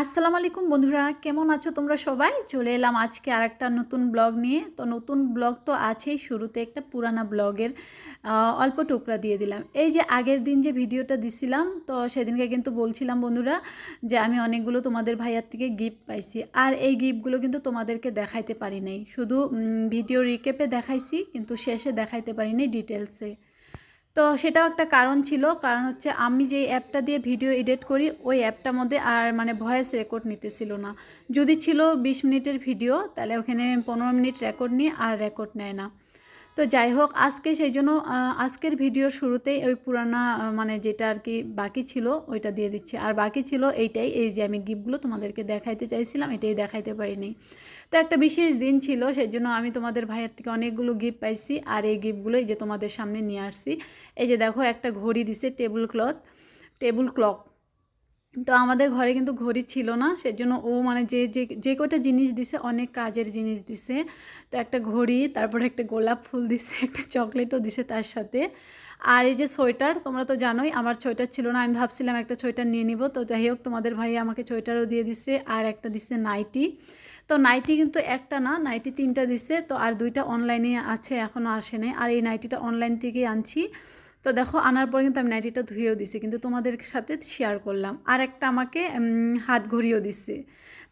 আসসালামু আলাইকুম বন্ধুরা, কেমন আছো তোমরা সবাই? চলে এলাম আজকে আর একটা নতুন ব্লগ নিয়ে। তো নতুন ব্লগ তো আছেই, শুরুতে একটা পুরানা ব্লগের অল্প টুকরা দিয়ে দিলাম। এই যে আগের দিন যে ভিডিওটা দিছিলাম, তো সেদিনকে কিন্তু বলছিলাম বন্ধুরা যে আমি অনেকগুলো তোমাদের ভাইয়ার থেকে গিফট পাইছি। আর এই গিফটগুলো কিন্তু তোমাদেরকে দেখাইতে পারি নাই। শুধু ভিডিও রিকেপে দেখাইছি, কিন্তু শেষে দেখাইতে পারি নাই ডিটেলসে তো সেটাও একটা কারণ ছিল। কারণ হচ্ছে আমি যে অ্যাপটা দিয়ে ভিডিও এডিট করি, ওই অ্যাপটার মধ্যে আর মানে ভয়েস রেকর্ড নিতেছিল না। যদি ছিল বিশ মিনিটের ভিডিও, তাহলে ওখানে পনেরো মিনিট রেকর্ড নিয়ে আর রেকর্ড নেয় না। তো যাই হোক, আজকে সেই জন্য আজকের ভিডিওর শুরুতেই ওই পুরানা মানে যেটা আর কি বাকি ছিল ওইটা দিয়ে দিচ্ছে। আর বাকি ছিল এইটাই, এই যে আমি গিফটগুলো তোমাদেরকে দেখাইতে চাইছিলাম, এটাই দেখাইতে পারিনি। তো একটা বিশেষ দিন ছিল, সেই জন্য আমি তোমাদের ভাইয়ের থেকে অনেকগুলো গিফট পাইছি, আর এই গিফটগুলো এই যে তোমাদের সামনে নিয়ে আসছি। এই যে দেখো, একটা ঘড়ি দিছে, টেবিল ক্লথ, টেবিল ক্লক। তো আমাদের ঘরে কিন্তু ঘড়ি ছিল না, সেজন্য ও মানে যে যে যে কটা জিনিস দিছে, অনেক কাজের জিনিস দিছে। তো একটা ঘড়ি, তারপরে একটা গোলাপ ফুল দিছে, একটা চকলেটও দিছে তার সাথে। আর এই যে সোয়েটার, তোমরা তো জানোই, আমার সোয়েটার ছিল না, আমি ভাবছিলাম একটা সোয়েটার নিয়ে নিব। তো যাই হোক, তোমাদের ভাই আমাকে সোয়েটারও দিয়ে দিছে, আর একটা দিছে নাইটি। তো নাইটি কিন্তু একটা না, নাইটি তিনটা দিছে, তো আর দুইটা অনলাইনে আছে এখনও আসে নাই। আর এই নাইটিটা অনলাইন থেকেই আনছি। তো দেখো, আনার পর কিন্তু আমি নাইটিটা ধুয়েও দিছি, কিন্তু তোমাদের সাথে শেয়ার করলাম। আর একটা আমাকে হাত ঘড়িও দিছে।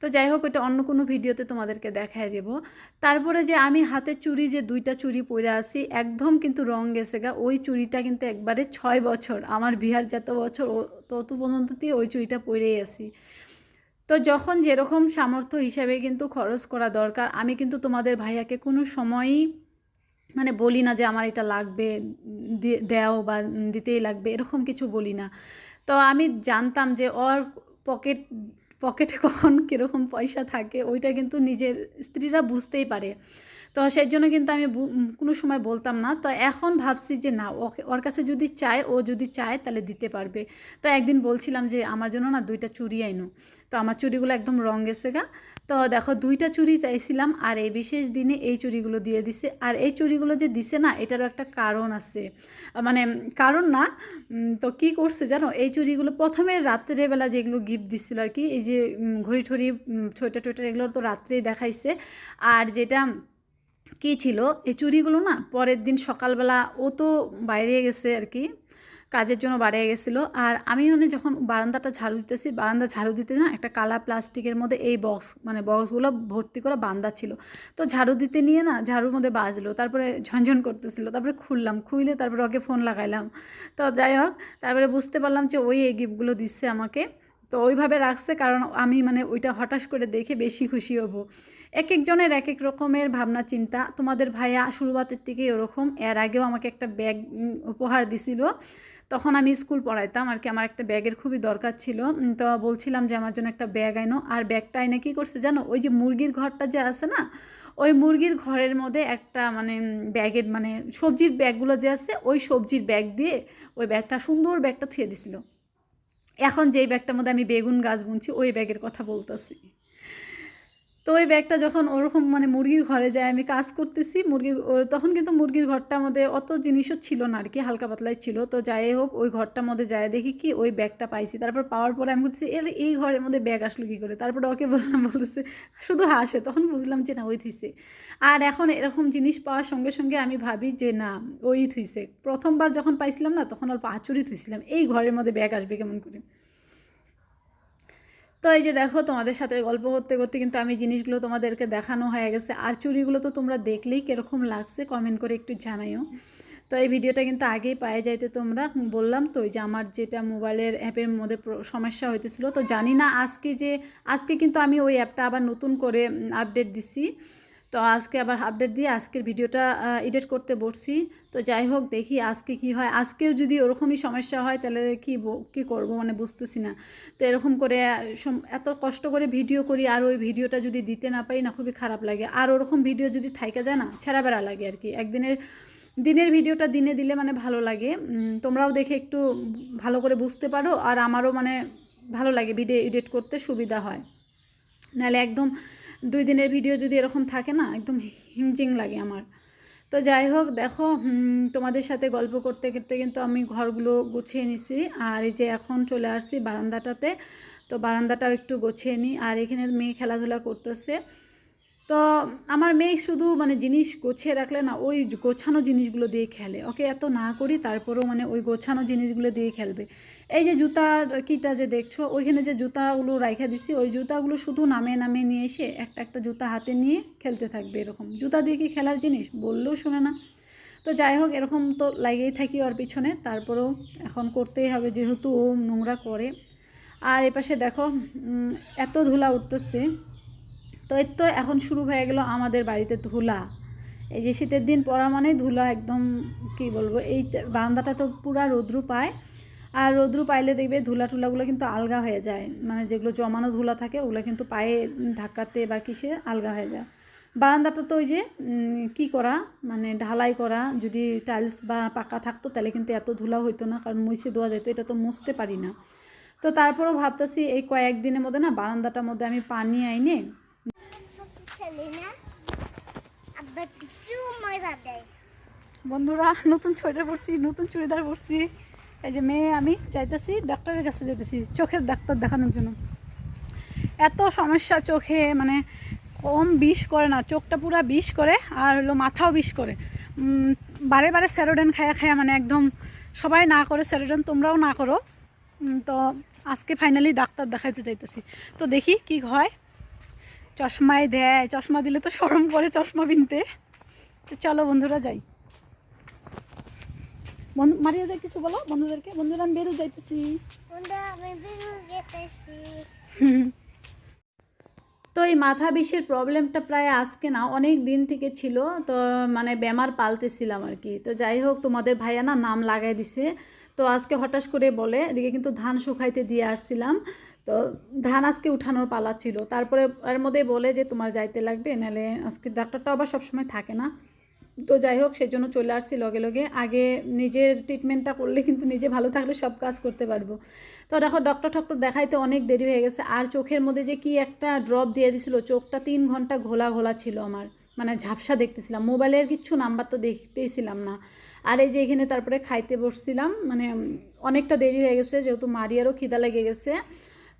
তো যাই হোক, ওইটা অন্য কোনো ভিডিওতে তোমাদেরকে দেখায় দেব। তারপরে যে আমি হাতে চুড়ি, যে দুইটা চুড়ি পরে আসি একদম কিন্তু রং গেছে গা। ওই চুড়িটা কিন্তু একবারে ছয় বছর, আমার বিহার যত বছর তত পর্যন্ত দিয়ে ওই চুড়িটা পরেই আসি তো যখন যেরকম সামর্থ্য হিসাবে কিন্তু খরচ করা দরকার, আমি কিন্তু তোমাদের ভাইয়াকে কোনো সময়ই মানে বলি না যে আমার এটা লাগবে দেও বা দিতেই লাগবে, এরকম কিছু বলি না। তো আমি জানতাম যে ওর পকেট, পকেটে কখন কীরকম পয়সা থাকে, ওইটা কিন্তু নিজের স্ত্রীরা বুঝতেই পারে। তো সেই জন্য কিন্তু আমি কোনো সময় বলতাম না। তো এখন ভাবছি যে না, ওকে, ওর কাছে যদি চায়, ও যদি চায় তাহলে দিতে পারবে। তো একদিন বলছিলাম যে, আমার জন্য না দুইটা চুড়ি আইনো। তো আমার চুড়িগুলো একদম রং গেছে গা। তো দেখো, দুইটা চুড়ি চাইছিলাম আর এই বিশেষ দিনে এই চুড়িগুলো দিয়ে দিছে। আর এই চুড়িগুলো যে দিছে না, এটারও একটা কারণ আছে। মানে কারণ না তো কি করছে জানো? এই চুড়িগুলো প্রথমে রাত্রেবেলা যেগুলো গিফট দিচ্ছিল আর কি, এই যে ঘড়ি ঠড়ি ছোটা টোটা এগুলো তো রাত্রেই দেখাইছে। আর যেটা কি ছিল? এই চুরিগুলো না পরের দিন সকালবেলা ও তো বাইরে গেছে আর কি, কাজের জন্য বাড়িয়ে গেছিল। আর আমি মানে যখন বারান্দাটা ঝাড়ু দিতেছি, বারান্দা ঝাড়ু দিতে না একটা কালা প্লাস্টিকের মধ্যে এই বক্স মানে বক্সগুলো ভর্তি করা বান্দা ছিল। তো ঝাড়ু দিতে নিয়ে না ঝাড়ুর মধ্যে বাজলো, তারপরে ঝনঝন করতেছিল, তারপরে খুললাম, খুইলে তারপরে ওকে ফোন লাগাইলাম। তো যাই হোক, তারপরে বুঝতে পারলাম যে ওই এই গিফটগুলো দিচ্ছে আমাকে। তো ওইভাবে রাখছে, কারণ আমি মানে ওইটা হঠাৎ করে দেখে বেশি খুশি হব। এক একজনের এক এক রকমের ভাবনা, চিন্তা। তোমাদের ভাইয়া শুরুবাতের থেকে ওরকম। এর আগেও আমাকে একটা ব্যাগ উপহার দিছিল। তখন আমি স্কুল পড়াইতাম। আর কি আমার একটা ব্যাগের খুবই দরকার ছিল। তো বলছিলাম যে, আমার জন্য একটা ব্যাগ আইনো। আর ব্যাগটা আইনে কী করছে জানো? ওই যে মুরগির ঘরটা যে আছে না, ওই মুরগির ঘরের মধ্যে একটা মানে ব্যাগের মানে সবজির ব্যাগগুলো যে আছে, ওই সবজির ব্যাগ দিয়ে ওই ব্যাগটা, সুন্দর ব্যাগটা থুয়ে দিছিল। এখন যেই ব্যাগটার মধ্যে আমি বেগুন গাছ বুনছি, ওই ব্যাগের কথা বলতেছি। তো ওই ব্যাগটা যখন ওরকম মানে মুরগির ঘরে যায়, আমি কাজ করতেছি, মুরগির তখন কিন্তু মুরগির ঘরটার মধ্যে অত জিনিসও ছিল না আর কি, হালকা পাতলাই ছিল। তো যাই হোক, ওই ঘরটার মধ্যে যায় দেখি কি ওই ব্যাগটা পাইছি। তারপর পাওয়ার পরে আমি বলতেছি এর এই ঘরের মধ্যে ব্যাগ আসলো কী করে? তারপরে ওকে বললাম, বলতেছে, শুধু হাসে। তখন বুঝলাম যে না, ওই থুইছে। আর এখন এরকম জিনিস পাওয়ার সঙ্গে সঙ্গে আমি ভাবি যে না, ওই থুইছে। প্রথমবার যখন পাইছিলাম না, তখন অল্প আচুরি থুইছিলাম, এই ঘরের মধ্যে ব্যাগ আসবে কেমন করে? তো এই যে দেখো, তোমাদের সাথে গল্প করতে করতে কিন্তু আমি জিনিসগুলো তোমাদেরকে দেখানো হয়ে গেছে। আর চুরিগুলো তো তোমরা দেখলেই কীরকম লাগছে কমেন্ট করে একটু জানাইও। তো এই ভিডিওটা কিন্তু আগেই পায়ে যাইতে তোমরা বললাম তো যে আমার যেটা মোবাইলের অ্যাপের মধ্যে সমস্যা হইতেছিল। তো জানি না আজকে যে, আজকে কিন্তু আমি ওই অ্যাপটা আবার নতুন করে আপডেট দিছি। তো আজকে আবার আপডেট দিয়ে আজকের ভিডিওটা এডিট করতে বসছি। তো যাই হোক, দেখি আজকে কি হয়। আজকেও যদি ওরকমই সমস্যা হয়, তাহলে কি কি করব মানে বুঝতেছি না। তো এরকম করে এত কষ্ট করে ভিডিও করি আর ওই ভিডিওটা যদি দিতে না পারি, না খুবই খারাপ লাগে। আর ওরকম ভিডিও যদি থাইকা যায় না, ছেঁড়া বেড়া লাগে আর কি। একদিনের, দিনের ভিডিওটা দিনে দিলে মানে ভালো লাগে। তোমরাও দেখে একটু ভালো করে বুঝতে পারো আর আমারও মানে ভালো লাগে ভিডিও এডিট করতে, সুবিধা হয়। নাহলে একদম দুই দিনের ভিডিও যদি এরকম থাকে না, একদম হিমচিং লাগে আমার। তো যাই হোক, দেখো তোমাদের সাথে গল্প করতে করতে কিন্তু আমি ঘরগুলো গুছিয়ে নিছি। আর এই যে এখন চলে আসছি বারান্দাটাতে, তো বারান্দাটাও একটু গোছিয়ে নিই। আর এখানে মেয়ে খেলাধুলা করতেছে। তো আমার মেয়ে শুধু মানে জিনিস গোছিয়ে রাখলে না, ওই গোছানো জিনিসগুলো দিয়ে খেলে। ওকে এত না করি, তারপরেও মানে ওই গোছানো জিনিসগুলো দিয়ে খেলবে। এই যে জুতার কিটা যে দেখছ, ওইখানে যে জুতাগুলো রাইখা দিছি, ওই জুতাগুলো শুধু নামে নামে নিয়ে এসে একটা একটা জুতা হাতে নিয়ে খেলতে থাকবে এরকম। জুতা দিয়ে কি খেলার জিনিস? বললেও শোনে না। তো যাই হোক, এরকম তো লাগেই থাকি ওর পিছনে। তারপরেও এখন করতেই হবে, যেহেতু ও নোংরা করে। আর এপাশে দেখো এত ধুলা উঠতেছে। তো এই তো এখন শুরু হয়ে গেল আমাদের বাড়িতে ধুলা। এই যে শীতের দিন পড়া মানে ধুলা একদম, কি বলব, এই বারান্দাটা তো পুরা রৌদ্রু পায়। আর রৌদ্রু পাইলে দেখবে ধুলা টুলাগুলো কিন্তু আলগা হয়ে যায়। মানে যেগুলো জমানো ধুলা থাকে, ওগুলো কিন্তু পায়ে ধাক্কাতে বা কিসে আলগা হয়ে যায়। বারান্দাটা তো ওই যে কি করা মানে ঢালাই করা, যদি টাইলস বা পাকা থাকতো তাহলে কিন্তু এত ধুলা হইতো না, কারণ মুছে দেওয়া যেত এটা তো মুছতে পারি না। তো তারপরেও ভাবতেছি এই কয়েকদিনের মধ্যে না বারান্দাটার মধ্যে আমি পানি আইনে শক্তিশালী না আব্বা কিছু মজা দেয় বন্ধুরা, নতুন সোয়েটার পরছি নতুন চুড়িদার পরছি এই যে মেয়ে, আমি যাইতেছি, ডাক্তারের কাছে যেতেছি চোখের ডাক্তার দেখানোর জন্য। এত সমস্যা চোখে মানে কম বিষ করে না, চোখটা পুরো বিষ করে, আর হলো মাথাও বিষ করে। বারে বারে স্যারোডেন খায়া খায়া মানে একদম সবাই না করে স্যারোডেন তোমরাও না করো। তো আজকে ফাইনালি ডাক্তার দেখাইতে চাইতেছি তো দেখি কি হয়। চশমায় দেয় চশমা দিলে তো সরম করে চশমা কিনতে তো চলো বন্ধুরা যাই। মারিয়াদের কিছু বলো বন্ধুদেরকে। বন্ধুরা আমি বেরো যাইতেছি। তো এই মাথা বিষের প্রবলেমটা প্রায় আজকে না অনেক দিন থেকে ছিল। তো মানে বেমার পালতেছিলাম আর কি। তো যাই হোক তোমাদের ভাইয়া না নাম লাগাই দিছে। তো আজকে হঠাৎ করে বলে এদিকে কিন্তু ধান শুকাইতে দিয়ে আসছিলাম। তো ধান আজকে উঠানোর পালা ছিল। তারপরে এর মধ্যে বলে যে, তোমার যাইতে লাগবে, নাহলে আজকে ডাক্তারটা আবার সবসময় থাকে না। তো যাই হোক সেই জন্য চলে আসছি লগে লগে। আগে নিজের ট্রিটমেন্টটা করলে কিন্তু নিজে ভালো থাকলে সব কাজ করতে পারব। তো দেখো ডক্টর টক্টর দেখাইতে অনেক দেরি হয়ে গেছে। আর চোখের মধ্যে যে কি একটা ড্রপ দিয়ে দিছিল, চোখটা তিন ঘণ্টা ঘোলা ঘোলা ছিল আমার। মানে ঝাপসা দেখতেছিলাম। মোবাইলের কিচ্ছু নাম্বার তো দেখতেইছিলাম না। আর এই যে এখানে তারপরে খাইতে বসছিলাম। মানে অনেকটা দেরি হয়ে গেছে, যেহেতু মারিয়ারও খিদা লেগে গেছে।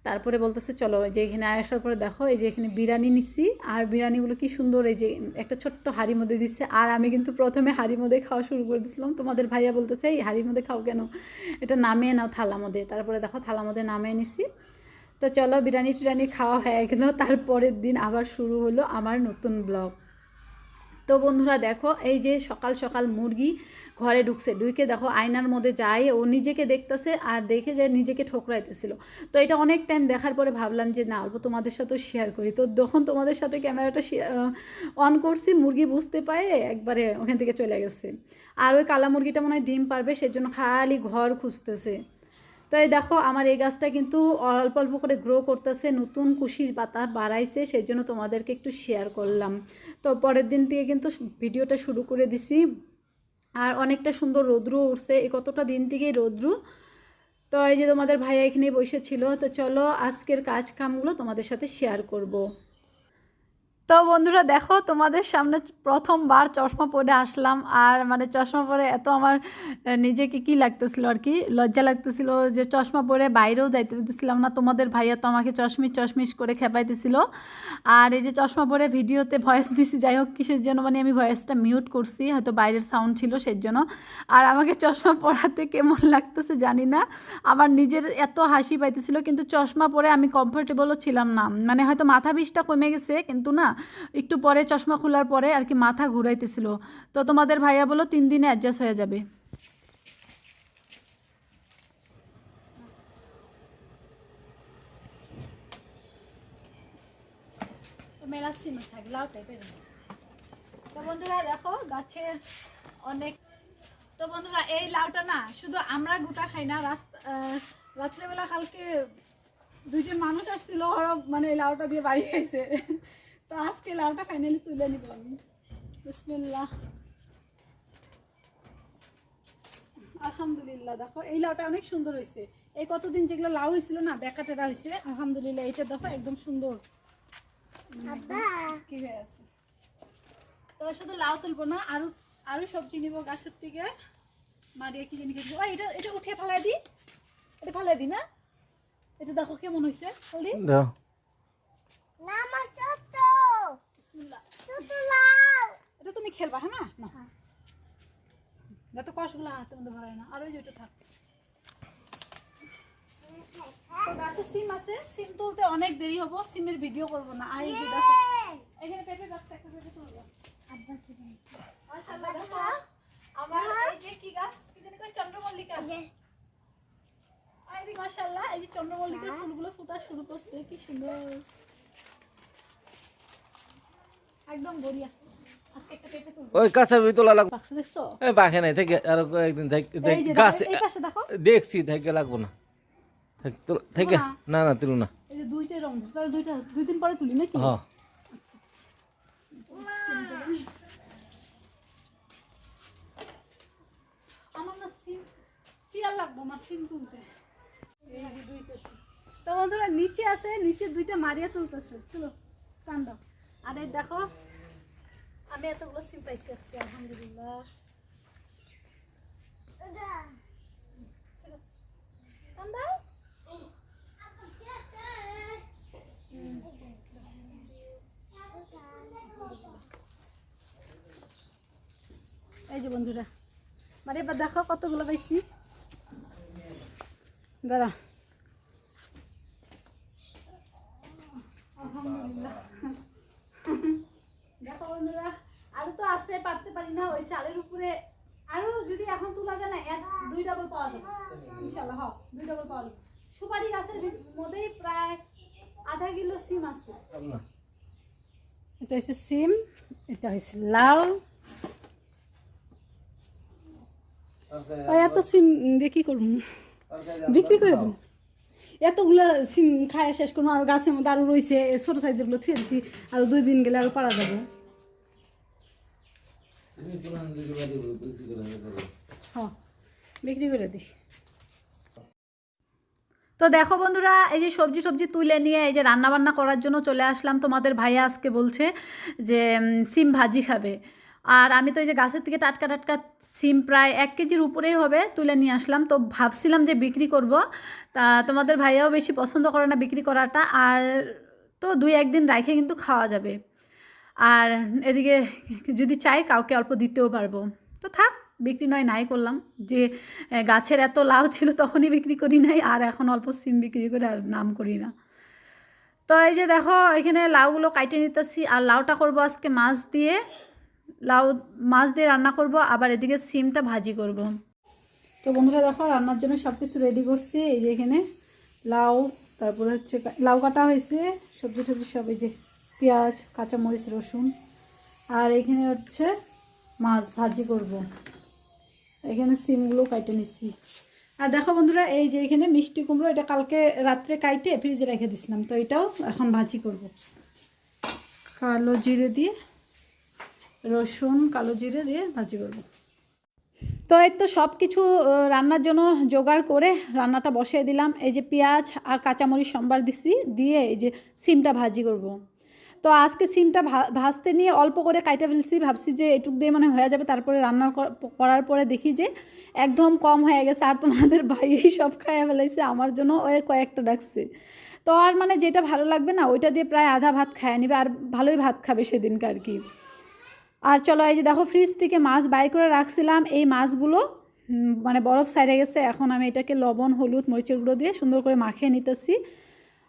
তারপরে বলতেছে, চলো যে এখানে আসার পরে দেখো, এই যে এখানে বিরিয়ানি নিছি, আর বিরিয়ানিগুলো কি সুন্দর, এই যে একটা ছোট্ট হাড়ির মধ্যে দিচ্ছে আর আমি কিন্তু প্রথমে হাড়ির মধ্যে খাওয়া শুরু করে দিয়েছিলাম তোমাদের ভাইয়া বলতেছে, এই হাড়ির মধ্যে খাও কেন? এটা নামিয়ে নাও থালা মধ্যে। তারপরে দেখো, থালা মধ্যে নামিয়ে নিছি। তো চলো, বিরিয়ানি টিরানি খাওয়া হয়ে গেল। তারপরের দিন আবার শুরু হলো আমার নতুন ব্লগ। তো বন্ধুরা দেখো, এই যে সকাল সকাল মুরগি ঘরে ঢুকছে। ঢুকে দেখো আয়নার মধ্যে যায়, ও নিজেকে দেখতেছে আর দেখে যে নিজেকে ঠোকরাইতেছিল। তো এটা অনেক টাইম দেখার পরে ভাবলাম যে, না, অল্প তোমাদের সাথেও শেয়ার করি। তো যখন তোমাদের সাথে ক্যামেরাটা অন করছি, মুরগি বুঝতে পারে একবারে ওখান থেকে চলে গেছে। আর ওই কালা মুরগিটা মনে হয় ডিম পারবে, সেজন্য খালি ঘর খুঁজতেছে। তো এই দেখো, আমার এই গাছটা কিন্তু অল্প অল্প করে গ্রো করতেছে, নতুন কুশি পাতা বাড়াইছে সেই জন্য তোমাদেরকে একটু শেয়ার করলাম। তো পরের দিন থেকে কিন্তু ভিডিওটা শুরু করে দিছি। আর অনেকটা সুন্দর রৌদ্র উঠছে এই কতটা দিন থেকেই রৌদ্র। তো এই যে তোমাদের ভাইয়া এখানে বসেছিল তো চলো আজকের কাজ কামগুলো তোমাদের সাথে শেয়ার করব। তো বন্ধুরা দেখো, তোমাদের সামনে প্রথমবার চশমা পরে আসলাম। আর মানে চশমা পরে এত আমার নিজেকে কি লাগতেছিল আর কি? লজ্জা লাগতেছিল যে চশমা পরে বাইরেও যাইতে দিতেছিলাম না। তোমাদের ভাইয়া তো আমাকে চশমিশ চশমিশ করে খেপাইতেছিল। আর এই যে চশমা পরে ভিডিওতে ভয়েস দিছি, যাই হোক, কিসের জন্য মানে আমি ভয়েসটা মিউট করছি, হয়তো বাইরের সাউন্ড ছিল সেই জন্য আর আমাকে চশমা পরাতে কেমন লাগতেছে জানি না। আমার নিজের এত হাসি পাইতেছিল, কিন্তু চশমা পরে আমি কমফোর্টেবলও ছিলাম না। মানে হয়তো মাথা বিষটা কমে গেছে, কিন্তু না একটু পরে চশমা খোলার পরে আর কি মাথা ঘুরাইতেছিল। তো তোমাদের ভাইয়া বলো তিন দিনে অ্যাডজাস্ট হয়ে যাবে। তো বন্ধুরা দেখো, গাছের অনেক তো বন্ধুরা, এই লাউটা না, শুধু আমরা গুতা খাই না, রাস্তা রাত্রেবেলা কালকে দুইজন মানুষ আসছিল মানে লাউটা দিয়ে বাড়ি খাইছে তো আজকে লাউটা ফাইনালি তুলে নিব আমি। বিসমিল্লাহ। আলহামদুলিল্লাহ দেখো এই লাউটা অনেক সুন্দর হয়েছে। এই কতদিন যেগুলো লাউ হয়েছিল না বেকাটেরা হয়েছে আলহামদুলিল্লাহ এটা দেখো একদম সুন্দর। কি হয়ে আছে? তো শুধু লাউ তুলবো না আরও আরও সবজি নিব গাছের থেকে। মারিয়া কি জানি খেতে ও এটা এটা উঠিয়ে ফেলাই দি। এটা ফেলাই দি না? এটা দেখো কেমন হয়েছে হলদি? না আমার ছোট বিসমিল্লাহ ছোট লাউ এটা তুমি খেলবা হ্যাঁ না না যাতে কষগুলো হাতের মধ্যে ভরায় না। আর ওই যে ওটা থাক। গাছে সিম আছে। সিম তুলতে অনেক দেরি হব। সিমের ভিডিও করব না। দেখো এখানে পেঁপে গাছ একটা পেঁপে তুলবো। মাশাআল্লাহ দেখো। আমার এই যে কি গাছ? কি জানি কয়? চন্দ্রমল্লিকা। যে। আর মাশাআল্লাহ এই যে চন্দ্রমল্লিকার ফুলগুলো ফোটা শুরু করছে। কি সুন্দর। একদম বড়িয়া আজকে একটা পেঁপে তুলবো ওই কাঁচা বই তোলা লাগবো এই পাখে নাই থেকে আর একদিন গাছ দেখছি থেকে লাগবো না। থেকে না। না তুলো না। তুলি হ্যাঁ। আমার না সিম চেয়ার লাগবো আমার সিম তুলতে। দুইটা তো বন্ধুরা নিচে আছে নিচে দুইটা মারিয়া তুলতেছে। চলো টান দাও। আর দেখো আমি এতগুলো সিম পাইছি আজকে আলহামদুলিল্লাহ চলো টান দাও এই যে বন্ধুরা মানে এবার দেখো কতগুলো পাইছি দাঁড়া আলহামদুলিল্লাহ দেখো বন্ধুরা আরও তো আছে পারতে পারি না ওই চালের উপরে। আরও যদি এখন তোলা যায় না এক দুই ডাবল পাওয়া যাবে। ইনশাল্লাহ হ্যাঁ দুই ডাবল পাওয়া যাবে। সুপারি গাছের মধ্যেই প্রায় আধা কিলো সিম আছে। এটা হচ্ছে সিম এটা হচ্ছে লাউ। আর এত সিম দিয়ে কি করব? বিক্রি করে দেবো? এতগুলো সিম খায় শেষ করব আর গাছের মধ্যে আরও রয়েছে ছোটো সাইজেরগুলো থুয়ে দিছি আর দুই দিন গেলে আরও পারা যাব। হ্যাঁ তো দেখো বন্ধুরা, এই যে সবজি সবজি তুলে নিয়ে এই যে রান্না বান্না করার জন্য চলে আসলাম। তোমাদের ভাইয়া আজকে বলছে যে সিম ভাজি খাবে। আর আমি তো এই যে গাছের থেকে টাটকা টাটকা সিম প্রায় এক কেজির উপরেই হবে তুলে নিয়ে আসলাম। তো ভাবছিলাম যে বিক্রি করব। তা তোমাদের ভাইয়াও বেশি পছন্দ করে না বিক্রি করাটা। আর তো দুই একদিন রাখে কিন্তু খাওয়া যাবে। আর এদিকে যদি চাই কাউকে অল্প দিতেও পারব। তো থাক, বিক্রি নয়, নাই করলাম। যে গাছের এত লাউ ছিল তখনই বিক্রি করি নাই, আর এখন অল্প সিম বিক্রি করে আর নাম করি না। তো এই যে দেখো, এখানে লাউগুলো কাইটে নিতেছি, আর লাউটা করব আজকে মাছ দিয়ে। লাউ, মাছ দিয়ে রান্না করব, আবার এদিকে সিমটা ভাজি করব। তো বন্ধুরা দেখো, রান্নার জন্য সব কিছু রেডি করছি, এই যে এখানে লাউ, তারপরে হচ্ছে লাউ কাটা হয়েছে সবজি টবজি সব এই যে পেঁয়াজ, কাঁচামরিচ, রসুন। আর এখানে হচ্ছে মাছ ভাজি করব। এখানে সিমগুলো কাইটে নিচ্ছি আর দেখো বন্ধুরা, এই যে এখানে মিষ্টি কুমড়ো, এটা কালকে রাত্রে কাইটে ফ্রিজে রেখে দিছিলাম, তো এটাও এখন ভাজি করব। কালো জিরে দিয়ে, রসুন কালো জিরে দিয়ে ভাজি করব। তো এই তো সব কিছু রান্নার জন্য জোগাড় করে রান্নাটা বসিয়ে দিলাম। এই যে পেঁয়াজ আর কাঁচামরিচ সম্বার দিছি, দিয়ে এই যে সিমটা ভাজি করব। তো আজকে সিমটা ভাজতে নিয়ে অল্প করে কাইটা ফেলছি, ভাবছি যে এটুক দিয়ে মানে হয়ে যাবে। তারপরে রান্না করার পরে দেখি যে একদম কম হয়ে গেছে আর তোমাদের ভাই সব খাইয়া ফেলাইছে, আমার জন্য ওই কয়েকটা ডাকছে। তো আর মানে যেটা ভালো লাগবে না, ওইটা দিয়ে প্রায় আধা ভাত খায় নিবে, আর ভালোই ভাত খাবে সেদিনকে আর কি। আর চলো, এই যে দেখো ফ্রিজ থেকে মাছ বাই করে রাখছিলাম, এই মাছগুলো মানে বরফ সাইডে গেছে, এখন আমি এটাকে লবণ, হলুদ, মরিচের গুঁড়ো দিয়ে সুন্দর করে মাখিয়ে নিতেছি।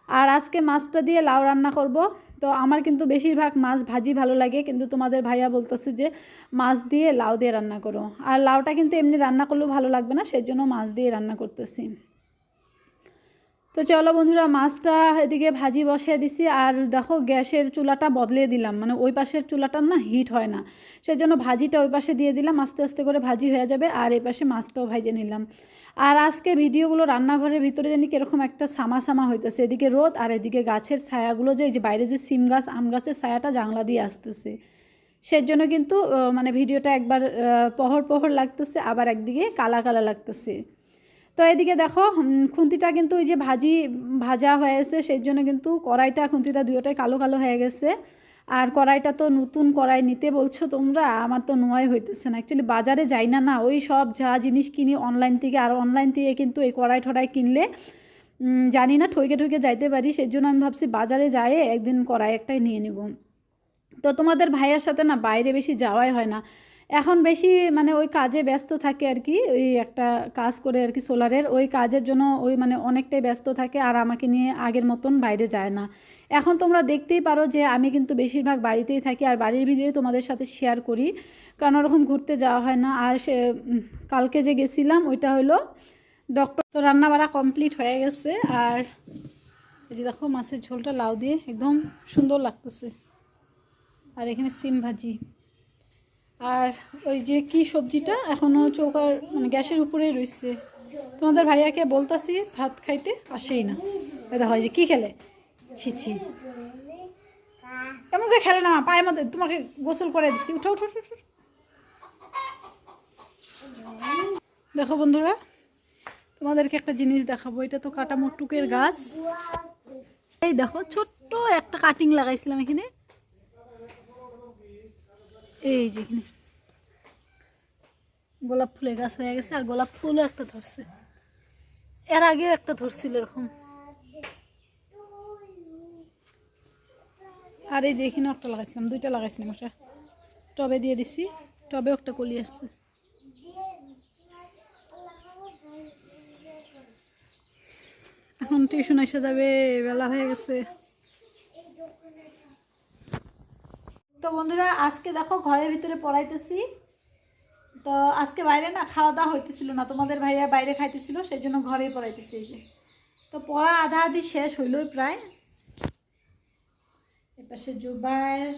আর আজকে মাছটা দিয়ে লাউ রান্না করব। তো আমার কিন্তু বেশিরভাগ মাছ ভাজি ভালো লাগে, কিন্তু তোমাদের ভাইয়া বলতেছে যে মাছ দিয়ে লাউ দিয়ে রান্না করো। আর লাউটা কিন্তু এমনি রান্না করলেও ভালো লাগবে না সেই জন্য মাছ দিয়ে রান্না করতেছি। তো চলো বন্ধুরা, মাছটা এদিকে ভাজি বসিয়ে দিছি। আর দেখো, গ্যাসের চুলাটা বদলে দিলাম। মানে ওই পাশের চুলাটা না হিট হয় না। সেই জন্য ভাজিটা ওই পাশে দিয়ে দিলাম, আস্তে আস্তে করে ভাজি হয়ে যাবে। আর এই পাশে মাছটাও ভাজে নিলাম। আর আজকে ভিডিওগুলো রান্নাঘরের ভিতরে জানি কীরকম একটা সামা সামা হইতেছে। এদিকে রোদ আর এদিকে গাছের ছায়াগুলো যে যে বাইরে যে সিম গাছ, আম গাছের ছায়াটা জাংলা দিয়ে আসতেছে। সেই জন্য কিন্তু মানে ভিডিওটা একবার পহর পহর লাগতেছে, আবার একদিকে কালা কালা লাগতেছে। তো এদিকে দেখো খুন্তিটা কিন্তু ওই যে ভাজি, ভাজা হয়েছে সেই জন্য কিন্তু কড়াইটা, খুন্তিটা দুটোটাই কালো কালো হয়ে গেছে। আর কড়াইটা তো নতুন কড়াই নিতে বলছো তোমরা, আমার তো নোয়াই হইতেছে না। অ্যাকচুয়ালি বাজারে যাই না না, ওই সব যা জিনিস কিনি অনলাইন থেকে, আর অনলাইন থেকে কিন্তু এই কড়াই ঠড়াই কিনলে জানি না, ঠইকে ঠইকে যাইতে পারি, সেই জন্য আমি ভাবছি বাজারে যাই একদিন কড়াই একটাই নিয়ে নিব। তো তোমাদের ভাইয়ের সাথে না বাইরে বেশি যাওয়াই হয় না। এখন বেশি মানে ওই কাজে ব্যস্ত থাকে আর কি, ওই একটা কাজ করে আর কি সোলারের, ওই কাজের জন্য ওই মানে অনেকটাই ব্যস্ত থাকে আর আমাকে নিয়ে আগের মতন বাইরে যায় না। এখন তোমরা দেখতেই পারো যে আমি কিন্তু বেশিরভাগ বাড়িতেই থাকি আর বাড়ির ভিডিও তোমাদের সাথে শেয়ার করি, কারণ ওরকম ঘুরতে যাওয়া হয় না। আর সে কালকে যে গেছিলাম ওইটা হলো ডক্টর তো রান্না বাড়া কমপ্লিট হয়ে গেছে। আর এই যে দেখো মাছের ঝোলটা লাউ দিয়ে একদম সুন্দর লাগতেছে। আর এখানে সিম ভাজি। আর ওই যে কি সবজিটা? এখনও চৌকার মানে গ্যাসের উপরেই রয়েছে তোমাদের ভাইয়াকে বলতাছি ভাত খাইতে, আসেই না। দেখো, এই যে কী খেলে? ছি ছি। এমন করে খেলে না, পায়ের মধ্যে তোমাকে গোসল করে দিচ্ছি উঠো উঠো উঠো। দেখো বন্ধুরা, তোমাদেরকে একটা জিনিস দেখাবো। এটা তো কাটা মোটুকের গাছ। এই দেখো, ছোট্ট একটা কাটিং লাগাইছিলাম এখানে। এই যে এখানে। গোলাপ ফুলের গাছ হয়ে গেছে, আর গোলাপ ফুলও একটা ধরছে। এর আগেও একটা ধরছিল এরকম। আর এই যে এখানে একটা লাগাইছিলাম, দুইটা লাগাইছিলাম একটা টবে দিয়ে দিছি টবে একটা কলি আসছে। এখন টিউশন এসে যাবে, বেলা হয়ে গেছে। তো বন্ধুরা, আজকে দেখো ঘরের ভিতরে পড়াইতেছি। তো আজকে বাইরে না খাওয়া দাওয়া হইতেছিল না, তোমাদের ভাইয়া বাইরে খাইতেছিল সেই জন্য ঘরেই পড়াইতেছি এই যে। তো পড়া আধা আধি শেষ হইলই প্রায়। এপাশে জুবাইর